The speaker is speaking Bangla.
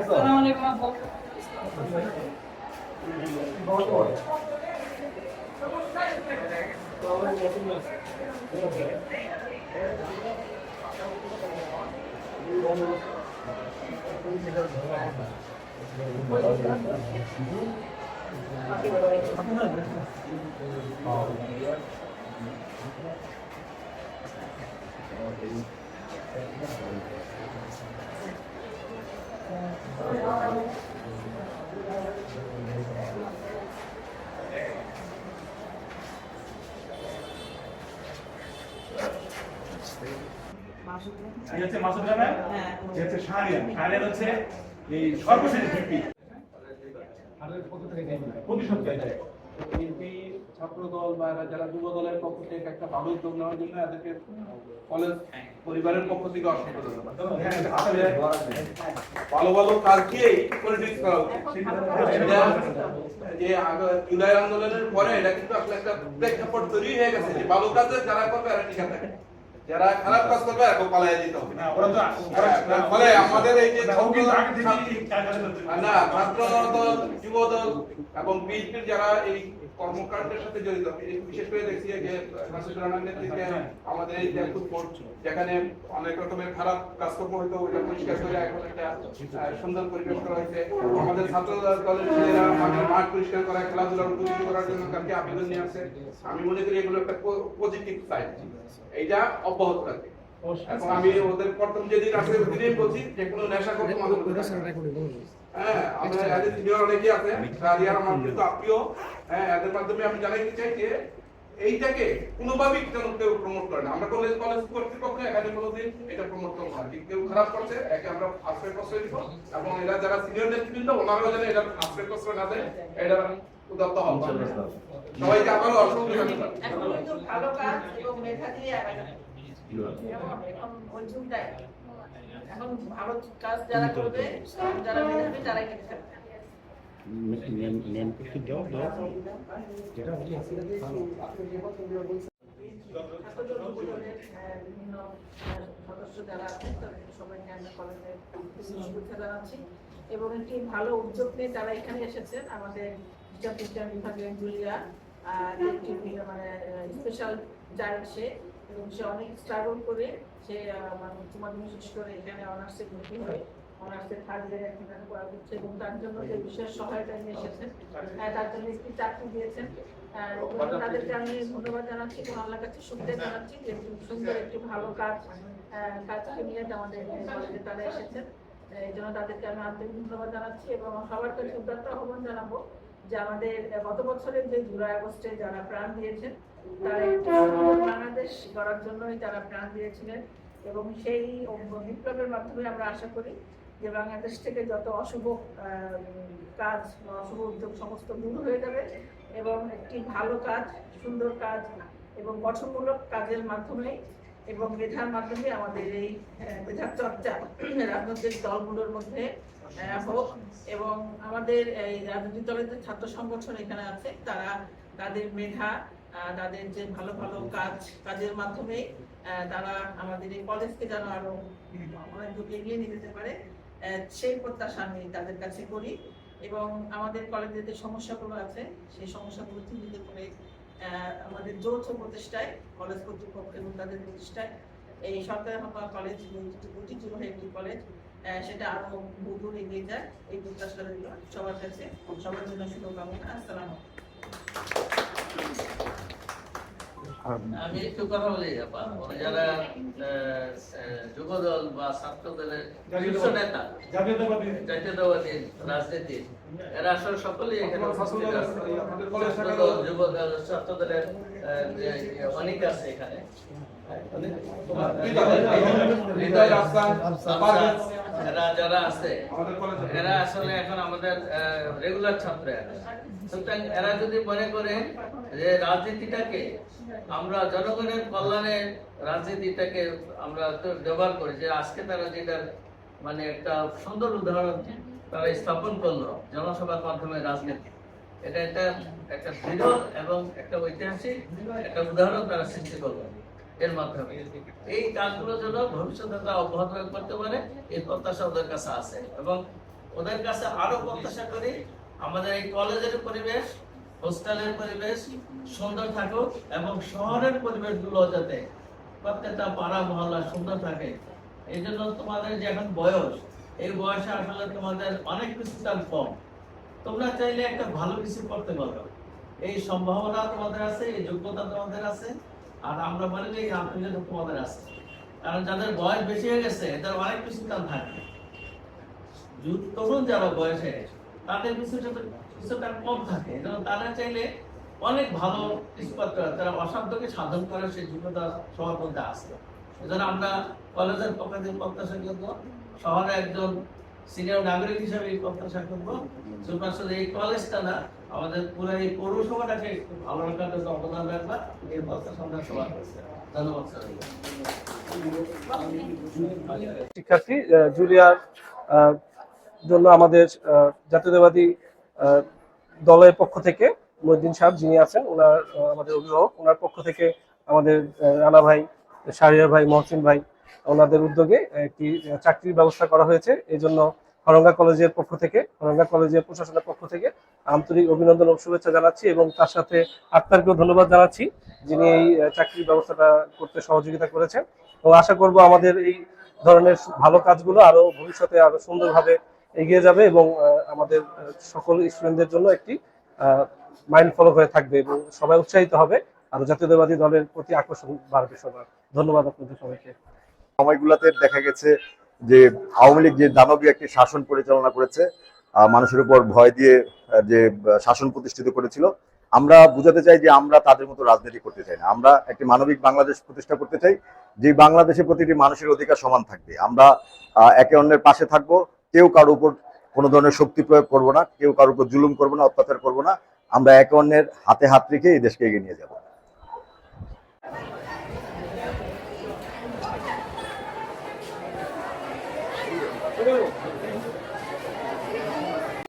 আসসালামু আলাইকুম আপু এই হচ্ছে মাসুদ জামাল যে হচ্ছে শাহরিয়ান শাহরিয়ান হচ্ছে এই সর্বশেষ ভিপি। প্রতিশোধ চাই বিএনপি ছাত্র দল বা যারা যুব দলের পক্ষ থেকে একটা ভালো উদ্যোগ নেওয়ার জন্য এদেরকে কলেজ পরিবারের পক্ষ থেকে অসংখ্য ধন্যবাদ। ভালো ভালো কাজকেই পলিটিক্স করা উচিত। যে জুলাই আন্দোলনের পরে এটা কিন্তু আসলে একটা প্রেক্ষাপট তৈরি হয়ে গেছে যে ভালো কাজে যারা করবে এরা টিকে থাকে যারা খারাপ কাজ করবে এখন পালাইয়া দিতে হবে। না হ্যাঁ, ফলে আমাদের এই যে না ছাত্র দল যুব দল এবং বিএনপির যারা এই কর্মকাণ্ডের সাথে জড়িত। বিশেষ করে দেখছি যে নেতৃত্বে আমাদের এই ফুটবল যেখানে অনেক রকমের খারাপ কাজকর্ম হইতো ওইটা পরিষ্কার করে এখন একটা সুন্দর পরিবেশ করা হয়েছে। আমাদের ছাত্র দলের ছেলেরা আমাদের মাঠ পরিষ্কার করা খেলাধুলার উপযোগী করার জন্য কালকে আবেদন নিয়ে আসছে আমি মনে করি এগুলো একটা পজিটিভ সাইড এইটা অব্যাহত এখন আমি ওদের প্রথম যেদিন আসলে বলছি যে কোনো নেশা করতে আমাদের হ্যাঁ আমরা সিনিয়র অনেকেই আছে রাজিয়ার আমার কিন্তু আত্মীয় হ্যাঁ এদের মাধ্যমে আমি জানাইতে চাই যে এইটাকে কোনোভাবেই যেন কেউ প্রমোট করে না। আমরা কলেজ কলেজ কর্তৃপক্ষ এখানে কোনোদিন এটা প্রমোট করব না। কেউ খারাপ করছে একে আমরা আশ্রয় প্রশ্রয় দিব এবং এরা যারা সিনিয়র নেতৃবৃন্দ ওনারাও যেন এটা আশ্রয় প্রশ্রয় না দেয় এটা উদাত্ত হবে সবাইকে আবারও অসংখ্য ধন্যবাদ। ভালো কাজ এবং মেধা দিয়ে এখন। এখন ভালো কাজ যারা করবে যারা মেধাবী তারাই কিন্তু থাকবে। বিভিন্ন সদস্য যারা আছেন তাদেরকে সবাইকে আমরা কলেজের শুভেচ্ছা জানাচ্ছি এবং একটি ভালো উদ্যোগ নিয়ে তারা এখানে এসেছেন আমাদের বিজ্ঞান বিভাগের জুলিয়া মানে স্পেশাল চাইল্ড সে। এবং সে অনেক স্ট্রাগল করে। সে উচ্চ মাধ্যমিক করে এখানে অনার্সে ভর্তি হয়ে। অনার্সে থার্ড এখানে করছে এবং তার জন্য যে বিশেষ সহায়তা নিয়ে এসেছেন তার জন্য চাকরি দিয়েছেন। তাদেরকে আমি ধন্যবাদ জানাচ্ছি এবং কাছে শুক্রিয়া জানাচ্ছি যে সুন্দর একটি ভালো কাজ কাজকে নিয়ে আমাদের তারা এসেছেন। এই জন্য তাদেরকে আমি আন্তরিক ধন্যবাদ জানাচ্ছি এবং সবার কাছে উদাত্ত আহ্বান জানাব যে আমাদের গত বছরের যে জুলাই আগস্টে যারা প্রাণ দিয়েছেন বাংলাদেশ গড়ার জন্যই তারা প্রাণ দিয়েছিলেন এবং সেই বিপ্লবের মাধ্যমে আমরা আশা করি যে বাংলাদেশ থেকে যত অশুভ কাজ অশুভ উদ্যোগ সমস্ত দূর হয়ে যাবে এবং একটি ভালো কাজ, সুন্দর কাজ এবং গঠনমূলক কাজের মাধ্যমে এবং মেধার মাধ্যমে আমাদের এই মেধার চর্চা রাজনৈতিক দলগুলোর মধ্যে হোক এবং আমাদের এই রাজনৈতিক দলের যে ছাত্র সংগঠন এখানে আছে, তারা তাদের মেধা তাদের যে ভালো ভালো কাজ, কাজের মাধ্যমে তারা আমাদের এই কলেজকে যেন আরও অনেক দূর এগিয়ে নিয়ে যেতে পারে সেই প্রত্যাশা আমি তাদের কাছে করি। এবং আমাদের কলেজের যে সমস্যাগুলো আছে, সেই সমস্যাগুলো চিহ্নিত করে আমাদের যৌথ প্রচেষ্টায় কলেজ কর্তৃপক্ষ এবং তাদের প্রচেষ্টায় এই সরকারি হামা কলেজ ঐতিহ্যবাহী একটি কলেজ সেটা আরও বহুদূর এগিয়ে যায়। এই প্রত্যাশা রইল সবার কাছে। সবার জন্য শুভকামনা। আসসালাম আমি একটু কথা বলি আপা যারা যুবদল বা ছাত্র দলের শীর্ষ নেতা জাতীয়তাবাদী রাজনীতি এরা আসলে সকলেই এখানে উপস্থিত আছে। আছে, আমাদের কলেজ ছাত্র শাখার- দল, যুবদল ছাত্র দলের অনেক আছে এখানে হৃদয় আফসান পারভেজ, এরা যারা আছে এরা আসলে এখন আমাদের রেগুলার ছাত্র সুতরাং এরা যদি মনে করে যে রাজনীতিটাকে আমরা জনগণের কল্যাণে রাজনীতিটাকে আমরা ব্যবহার করি যে আজকে তারা যেটা মানে একটা সুন্দর উদাহরণ তারা স্থাপন করল জনসভার মাধ্যমে রাজনীতি। এটা একটা একটা দৃঢ় এবং একটা ঐতিহাসিক একটা উদাহরণ তারা সৃষ্টি করল। এর মাধ্যমে। এই কাজগুলো যেন ভবিষ্যতে তারা অব্যাহত করতে পারে, এই প্রত্যাশা ওদের কাছে আছে এবং ওদের কাছে আরও প্রত্যাশা করি আমাদের এই কলেজের পরিবেশ, হোস্টেলের পরিবেশ সুন্দর থাকুক এবং শহরের পরিবেশগুলো যাতে প্রত্যেকটা পাড়া মহল্লা সুন্দর থাকে। এই জন্য তোমাদের যে এখন বয়স, এই বয়সে আসলে তোমাদের অনেক কিছু তার কম। তোমরা চাইলে একটা ভালো কিছু করতে পারো। এই সম্ভাবনা তোমাদের আছে, এই যোগ্যতা তোমাদের আছে। আর আমরা মনে করি এই আন্তর্জাতিক তোমাদের আছে কারণ যাদের বয়স বেশি হয়ে গেছে এদের অনেক কিছু তার থাকে। তরুণ যারা বয়সে তাদের কিছুটা কিছুটা কম থাকে। যেন তারা চাইলে অনেক ভালো কিছু করতে পারে। তারা অসাধ্যকে সাধন করে সেই যোগ্যতা সবার মধ্যে আসে। এজন্য আমরা কলেজের পক্ষ প্রত্যাশা করব, শহরে একজন সিনিয়র নাগরিক হিসাবে এই প্রত্যাশা করব। সুপার শুধু এই কলেজটা না, আমাদের পুরো এই পৌরসভাটাকে একটু ভালো রাখার জন্য অবদান রাখবা। এই প্রত্যাশা আমরা সবার ধন্যবাদ, স্যার। শিক্ষার্থী জুলিয়ার জন্য আমাদের জাতীয়তাবাদী দলের পক্ষ থেকে মহিউদ্দিন সাহেব যিনি আছেন, ওনার আমাদের অভিভাবক, ওনার পক্ষ থেকে আমাদের রানা ভাই, শাহরিয়ার ভাই, মহসিন ভাই ওনাদের উদ্যোগে একটি চাকরির ব্যবস্থা করা হয়েছে। এই জন্য হরঙ্গা কলেজের পক্ষ থেকে, হরঙ্গা কলেজের প্রশাসনের পক্ষ থেকে আন্তরিক অভিনন্দন ও শুভেচ্ছা জানাচ্ছি এবং তার সাথে আক্তারকেও ধন্যবাদ জানাচ্ছি, যিনি এই চাকরির ব্যবস্থাটা করতে সহযোগিতা করেছেন। এবং আশা করব আমাদের এই ধরনের ভালো কাজগুলো আরও ভবিষ্যতে আরও সুন্দরভাবে এগিয়ে যাবে এবং আমাদের সকল স্টুডেন্টদের জন্য একটি মাইন্ড ফলো হয়ে থাকবে এবং সবাই উৎসাহিত হবে। আর জাতীয়তাবাদী দলের প্রতি আকর্ষণ বাড়বে সবার। ধন্যবাদ আপনাদের সবাইকে। সময়গুলোতে দেখা গেছে যে আওয়ামী লীগ যে দানবীয় একটি শাসন পরিচালনা করেছে মানুষের উপর ভয় দিয়ে যে শাসন প্রতিষ্ঠিত করেছিল, আমরা বুঝাতে চাই যে আমরা তাদের মতো রাজনীতি করতে চাই না। আমরা একটি মানবিক বাংলাদেশ প্রতিষ্ঠা করতে চাই, যে বাংলাদেশে প্রতিটি মানুষের অধিকার সমান থাকবে। আমরা একে অন্যের পাশে থাকব, কেউ কারোর উপর কোনো ধরনের শক্তি প্রয়োগ করব না, কেউ কারোর উপর জুলুম করব না, অত্যাচার করব না, আমরা একে অন্যের হাতে হাত রেখে এই দেশকে এগিয়ে নিয়ে যাব।